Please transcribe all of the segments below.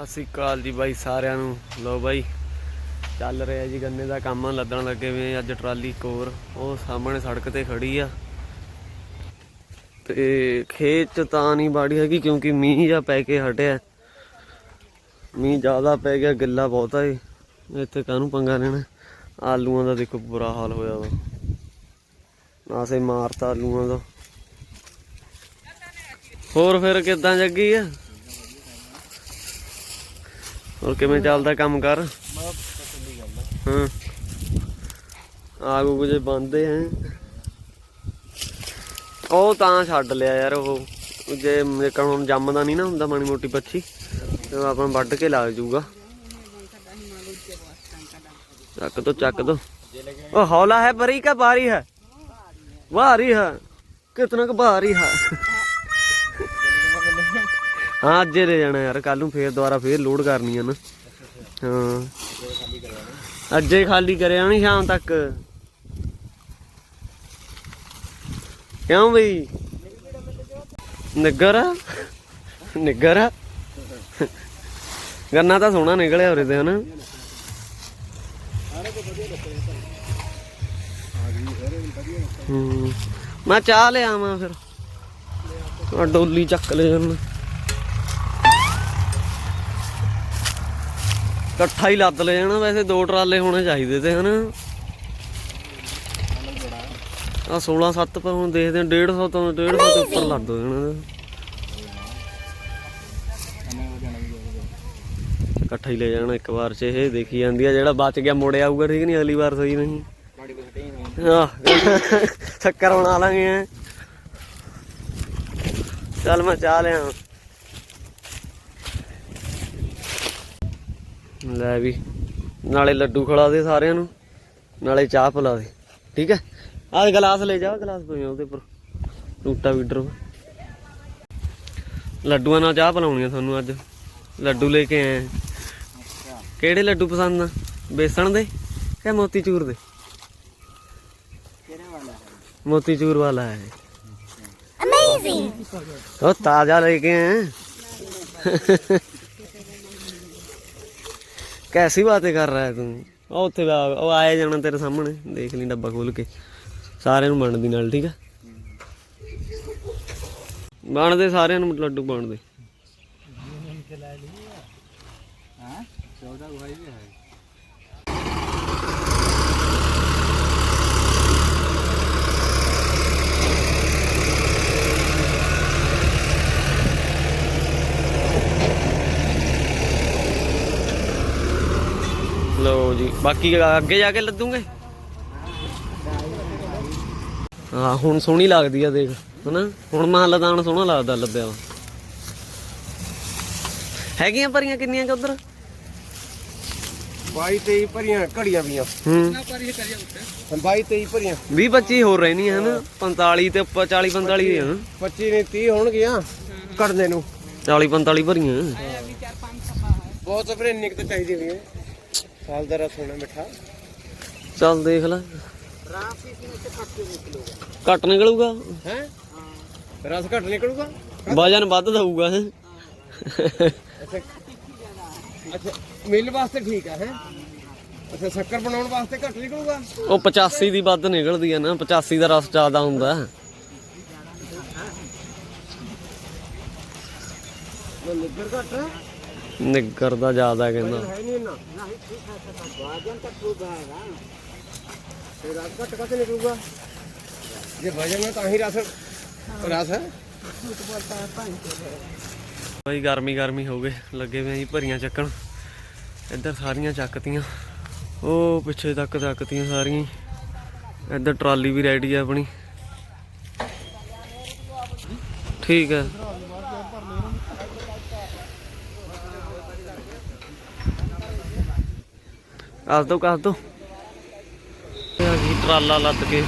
ਸਤਿ ਸ਼੍ਰੀ ਅਕਾਲ ਜੀ ਬਾਈ ਸਾਰਿਆਂ ਨੂੰ। ਲੋ ਬਾਈ, ਚੱਲ ਰਿਹਾ ਜੀ ਗੰਨੇ ਦਾ ਕੰਮ ਲੱਦਣ ਲੱਗੇ ਵੇ ਅੱਜ ਟਰਾਲੀ ਕੋਰ। ਉਹ ਸਾਹਮਣੇ ਸੜਕ ਤੇ ਖੜੀ ਆ। ਤੇ ਖੇਤ ਚ ਤਾਂ ਨਹੀਂ ਬਾੜੀ ਹੈਗੀ ਕਿਉਂਕਿ ਮੀਂਹ ਜਾਂ ਪੈ ਕੇ ਹਟਿਆ। ਮੀਂਹ ਜ਼ਿਆਦਾ ਪੈ ਗਿਆ, ਗਿੱਲਾ ਬਹੁਤਾ ਏ ਇੱਥੇ ਕਾਹਨੂੰ ਪੰਗਾ ਲੈਣਾ? ਆਲੂਆਂ ਦਾ ਦੇਖੋ ਬੁਰਾ ਹਾਲ ਹੋਇਆ ਵਾ। ਨਾਸੇ ਮਾਰਤਾ ਆਲੂਆਂ ਦਾ। ਹੋਰ ਫਿਰ ਕਿੱਦਾਂ ਜੱਗੀ ਆ? ਹੋਰ ਕਿਵੇਂ ਚੱਲਦਾ ਕੰਮ ਕਰ? ਹਾਂ। ਆਗੂ ਕੁਝ ਬੰਦੇ ਹੈ। ਉਹ ਤਾਂ ਛੱਡ ਲਿਆ ਯਾਰ ਉਹ। ਜੇ ਮੇਕਣ ਹੁਣ ਜੰਮਦਾ ਨਹੀਂ ਨਾ ਹੁੰਦਾ ਮਾੜੀ ਮੋਟੀ ਪੱਛੀ ਤੇ ਆਪਾਂ ਵੱਢ ਕੇ ਲੱਗ ਜਾਊਗਾ ਚੱਕ ਦੋ ਚੱਕ ਦੋ। ਉਹ ਹੌਲਾ ਹੈ ਬਰੀ ਕਾ ਬਾਰੀ ਹੈ। ਬਾਰੀ ਹੈ। ਕਿਤਨਾ ਕੁ ਬਾਰੀ ਹੈ। ਹਾਂ, ਅੱਜ ਲੈ ਜਾਣਾ ਯਾਰ ਕੱਲ ਨੂੰ ਫੇਰ ਦੁਬਾਰਾ ਫੇਰ ਲੋਡ ਕਰਨੀ ਆ ਨਾ। ਹਾਂ। ਅੱਜੇ ਖਾਲੀ ਕਰਿਆ ਨਹੀਂ ਸ਼ਾਮ ਤੱਕ। ਕਿਉਂ ਬਈ? ਨਿੱਗਰ ਆ? ਨਿੱਗਰ ਗੰਨਾ ਤਾਂ ਸੋਹਣਾ ਨਿਕਲਿਆ ਉਰੇ ਤੇ, ਹਨਾ? ਮੈਂ ਚਾਹ ਲਿਆਵਾਂ ਫਿਰ। ਡੋਲੀ ਚੱਕ ਲੈ ਜਾਣਾ ਇਕੱਠਾ ਹੀ ਲੱਦ ਲੈ ਜਾਣਾ ਵੈਸੇ ਦੋ ਟਰਾਲੇ ਹੋਣੇ ਚਾਹੀਦੇ ਤੇ ਹਨਾ। ਆ 16 7 ਪਰ ਹੁਣ ਦੇਖਦੇ ਆ 150 ਤੋਂ 150 ਤੋਂ ਉੱਪਰ ਲੱਦ ਹੋ ਜਾਣਾ ਇਕੱਠਾ ਹੀ ਲੈ ਜਾਣਾ ਇੱਕ ਵਾਰ ਚ, ਇਹ ਦੇਖੀ ਜਾਂਦੀ ਆ, ਜਿਹੜਾ ਬਚ ਗਿਆ ਮੁੜ ਆਊਗਾ, ਠੀਕ ਨਹੀਂ ਅਗਲੀ ਵਾਰ ਸਹੀ ਨਹੀਂ। ਆਹ, ਚੱਕਰ ਬਣਾ ਲਾਂਗੇ ਚੱਲ ਮੈਂ ਚਾਹ ਲਿਆ ਲੈ ਵੀ ਨਾਲੇ ਲੱਡੂ ਖਿਲਾ ਦੇ ਸਾਰਿਆਂ ਨੂੰ ਨਾਲੇ ਚਾਹ ਪਿਲਾ ਦੇ ਠੀਕ ਹੈ? ਆਹ ਗਲਾਸ ਲੈ ਜਾ ਗਲਾਸ ਪਈ ਉਹਦੇ ਉੱਪਰ ਟੂਟਾ ਵੀਡਰ ਲੱਡੂਆਂ ਨਾਲ ਚਾਹ ਪਿਲਾਉਣੀ ਆ ਤੁਹਾਨੂੰ ਅੱਜ ਲੱਡੂ ਲੈ ਕੇ ਆਏ ਕਿਹੜੇ ਲੱਡੂ ਪਸੰਦ ਆ? ਬੇਸਣ ਦੇ ਕਿ ਮੋਤੀ ਚੂਰ ਦੇ? ਮੋਤੀ ਚੂਰ ਵਾਲਾ ਹੈ। ਅਮੇਜ਼ਿੰਗ ਉਹ ਤਾਜ਼ਾ ਲੈ ਕੇ ਆਏ कैसी बातें कर रहा है तू ਉਹ ਉੱਥੇ ਆ- ਉਹ ਆਏ ਜਾਣਾ ਤੇਰੇ ਸਾਹਮਣੇ ਦੇਖ ਲਈ ਡੱਬਾ ਖੋਲ ਕੇ ਸਾਰਿਆਂ ਨੂੰ ਬਣਦੀ ਨਾਲ ਠੀਕ ਆ ਬਣਦੇ ਸਾਰਿਆਂ ਨੂੰ ਲੱਡੂ ਬਣਦੇ ਲਓ ਜੀ ਬਾਕੀ ਅੱਗੇ ਜਾ ਕੇ ਲੱਦੂਗੇ? ਹਾਂ ਹੁਣ ਸੋਹਣੀ ਲੱਗਦੀ ਆ ਦੇਖ ਹਨਾ? ਹੁਣ ਮਾਂ ਲਦਾਨ ਸੋਹਣਾ ਲੱਗਦਾ ਲੱਦਿਆ ਵਾ। ਹੈਗੀਆਂ ਪਰੀਆਂ ਕਿੰਨੀਆਂ ਕਿ ਉਧਰ? 22 23 ਭਰੀਆਂ ਘੜੀਆਂ ਵੀਆਂ ਹੂੰ। 22 23 ਭਰੀਆਂ 20 25 ਹੋਰ ਰਹਿਣੀਆਂ ਹਨ? 45 ਤੇ ਉੱਪਰ 40 45 ਹਨ? 25 ਨੇ 30 ਹੋਣਗੀਆਂ ਕੱਢਦੇ ਨੂੰ। 40 45 ਭਰੀਆਂ ਬਹੁਤ ਆਪਣੇ ਨਿਕ ਤੇ ਚਾਹੀਦੀ ਵੀ ਸਾਲ ਦਾ ਰਸ ਹੋਣਾ ਮਿੱਠਾ। ਚੱਲ ਦੇਖ ਲੈ। ਘੱਟ ਨਿਕਲੂਗਾ। ਹੈ? ਰਸ ਘੱਟ ਨਿਕਲੂਗਾ? ਵਜਨ ਵੱਧ ਦਊਗਾ ਇਹ। ਅੱਛਾ ਮਿਲ ਵਾਸਤੇ ਠੀਕ ਆ ਹੈ? ਅੱਛਾ ਸ਼ੱਕਰ ਬਣਾਉਣ ਵਾਸਤੇ ਘੱਟ ਨਿਕਲੂਗਾ? ਉਹ 85 ਦੀ ਵੱਧ ਨਿਕਲਦੀ ਆ ਨਾ 85 ਦਾ ਰਸ ਜ਼ਿਆਦਾ ਹੁੰਦਾ। ਨਿੱਗਰ ਘੱਟ ਹੈ ਨਿੱਗਰ ਦਾ ਜ਼ਿਆਦਾ ਕਹਿੰਦਾ। ਨਹੀਂ ਇੰਨਾ ਵਾਜਨ ਤੱਕ ਹੋਗਾ ਤੇ ਰਸ ਘੱਟ ਕੱਟ ਨਿਕਲੂਗਾ। ਜੇ ਵਜਨ ਹੈ ਤਾਂ ਹੀ ਰਸ ਰਸ ਹੈ। ਬਈ ਗਰਮੀ ਗਰਮੀ ਹੋ ਗਏ। ਲੱਗੇ ਵੇ ਜੀ ਭਰੀਆਂ ਚੱਕਣ। ਇੱਧਰ ਸਾਰੀਆਂ ਚੱਕਤੀਆਂ। ਉਹ ਪਿੱਛੇ ਤੱਕ ਚੱਕਤੀਆਂ ਸਾਰੀਆਂ। ਇੱਧਰ ਟਰਾਲੀ ਵੀ ਰੈਡੀ ਆ ਆਪਣੀ। ਠੀਕ ਹੈ। ਕੱਸ ਦੋ ਕੱਸ ਦੋ। ਆ ਟਰਾਲਾ ਲੱਦ ਕੇ।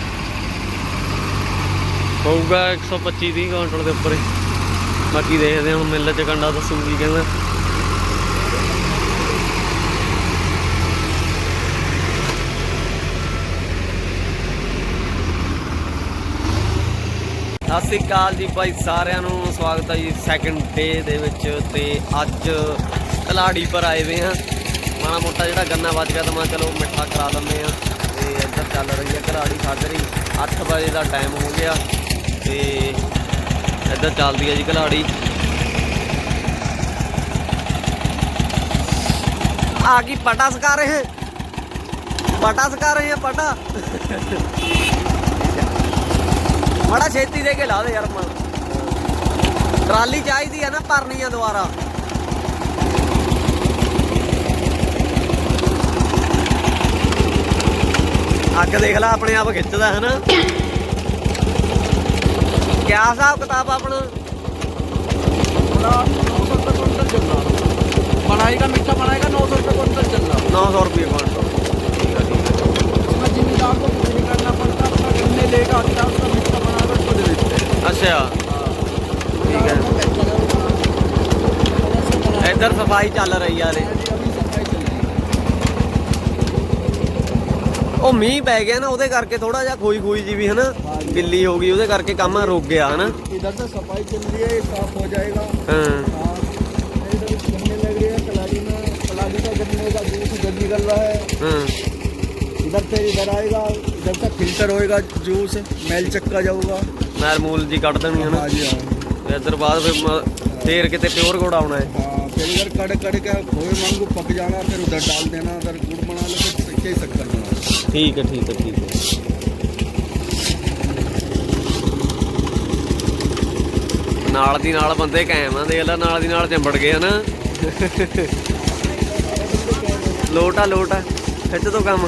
ਹੋਊਗਾ 125 30 ਕੁਇੰਟਲ ਦੇ ਉੱਪਰ। ਬਾਕੀ ਦੇਖਦੇ ਹਾਂ ਹੁਣ ਮਿੱਲ ਚ ਕੰਡਾ ਦੱਸੂ ਕੀ ਕਹਿੰਦਾ। ਸਤਿ ਸ੍ਰੀ ਅਕਾਲ ਜੀ ਭਾਈ, ਸਾਰਿਆਂ ਨੂੰ ਸਵਾਗਤ ਹੈ ਜੀ ਸੈਕੰਡ ਡੇ ਦੇ ਵਿੱਚ ਤੇ ਅੱਜ ਕਲਾੜੀ ਪਰ ਆਏ ਵੇ ਹਾਂ। ਮਾਣਾ ਮੋਟਾ ਜਿਹੜਾ ਗੰਨਾ ਵੱਜ ਗਿਆ ਤਾਂ ਮੈਂ ਚਲੋ ਮਿੱਠਾ ਕਰਾ ਦਿੰਦੇ ਆ ਤੇ ਇੱਧਰ ਚੱਲ ਰਹੀ ਹੈ ਘਰਾੜੀ ਸਾਜਰੀ 8 ਵਜੇ ਦਾ ਟਾਈਮ ਹੋ ਗਿਆ ਤੇ ਇੱਧਰ ਚੱਲਦੀ ਹੈ ਜੀ ਕਲਾੜੀ ਆ ਕੀ ਪਟਾ ਸਕਾ ਰਹੇ। ਪਟਾ ਸਕਾ ਰਹੇ ਹੈ ਪਟਾ। ਬੜਾ ਛੇਤੀ ਦੇ ਕੇ ਲਾ ਦੇ ਯਾਰ ਮਨ ਟਰਾਲੀ ਚਾਹੀਦੀ ਹੈ ਨਾ ਭਰਨੀ ਆ ਦੁਬਾਰਾ ਅੱਗ ਦੇਖ ਲੈ ਆਪਣੇ ਆਪ ਖਿੱਚਦਾ ਹੈ ਨਾ ਕਿਆ ਹਿਸਾਬ ਕਿਤਾਬ ਆ ਆਪਣਾ बनाएगा मीठा बनाएगा नौ सौ रुपये क्विंटल चल रहा 900 ਰੁਪਏ ਕੁਇੰਟਲ ਠੀਕ ਆ ਠੀਕ ਆ उसमें जिम्मेदार को कुछ नहीं करना पड़ता अपना गन्ने लेगा आता उसका मीठा बनाकर उसको दे देते हैं ਅੱਛਾ ਠੀਕ ਹੈ ਇੱਧਰ ਸਫਾਈ ਚੱਲ ਰਹੀ ਆ ਉਹ ਮੀਂਹ ਪੈ ਗਿਆ ਨਾ ਉਹਦੇ ਕਰਕੇ ਥੋੜਾ ਜਿਹਾ ਖੋਈ ਖੋਈ ਜੀ ਵੀ ਹਨਾ ਗਿੱਲੀ ਹੋ ਗਈ ਉਹਦੇ ਕਰਕੇ ਕੰਮ ਰੁਕ ਗਿਆ ਹਨਾ इधर से सफाई चल रही है साफ हो जाएगा ਹਾਂ हाँ इधर गन्ने लग रही है कलाड़ी में कलाड़ी का गन्ने का जूस इधर निकल रहा है ਹਾਂ इधर से इधर आएगा इधर से फिल्टर होएगा जूस मैल चक्का जाऊगा ਮੈਲ ਮੂਲ ਜੀ ਕੱਢ ਦੇਣੀ ਹਨਾ हाँ जी हाँ ਤੇ ਇੱਧਰ ਬਾਅਦ ਫਿਰ ਮ- ਫੇਰ ਕਿਤੇ ਪਿਓਰ ਗੁੜ ਆਉਣਾ ਹੈ हाँ फिर इधर कड़ कड़ के खोए मांगू पक जाना फिर उधर डाल देना उधर गुड़ बना लो फिर क्या शक्कर बना ਠੀਕ ਹੈ ਠੀਕ ਹੈ ਠੀਕ ਹੈ। ਨਾਲ ਦੀ ਨਾਲ ਬੰਦੇ ਕਾਇਮ ਆ ਦੇਖ ਲੈ ਨਾਲ ਦੀ ਨਾਲ ਚੰਬੜ ਗਏ ਹਨਾ ਲੋਟ ਆ ਲੋਟ ਆ, ਖਿੱਚ ਦੋ ਕੰਮ।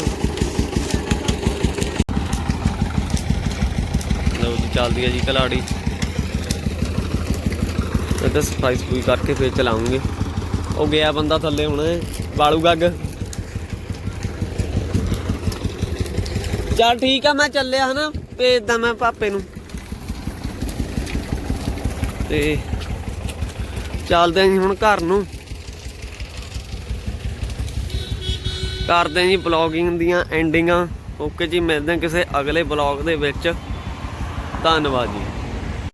ਲਓ ਜੀ, ਚੱਲਦੀ ਹੈ ਜੀ ਕਲਾੜੀ ਤੇ ਸਫ਼ਾਈ ਸਫੂਈ ਕਰਕੇ ਫੇਰ ਚਲਾਉਂਗੇ। ਉਹ ਗਿਆ ਬੰਦਾ ਥੱਲੇ ਹੁਣ, ਬਾਲੂ ਗੱਗ। ਚੱਲ ਠੀਕ ਆ, ਮੈਂ ਚੱਲਿਆ ਹਨਾ ਭੇਜਦਾ ਮੈਂ ਪਾਪੇ ਨੂੰ। ਤੇ ਚੱਲਦੇ ਆਂ ਜੀ ਹੁਣ ਘਰ ਨੂੰ। ਕਰਦੇ ਆਂ ਜੀ ਬਲੌਗਿੰਗ ਦੀਆਂ ਐਂਡਿੰਗਾਂ ਓਕੇ ਜੀ, ਮਿਲਦੇ ਆਂ ਕਿਸੇ ਅਗਲੇ ਬਲੌਗ ਦੇ ਵਿੱਚ। ਧੰਨਵਾਦ ਜੀ।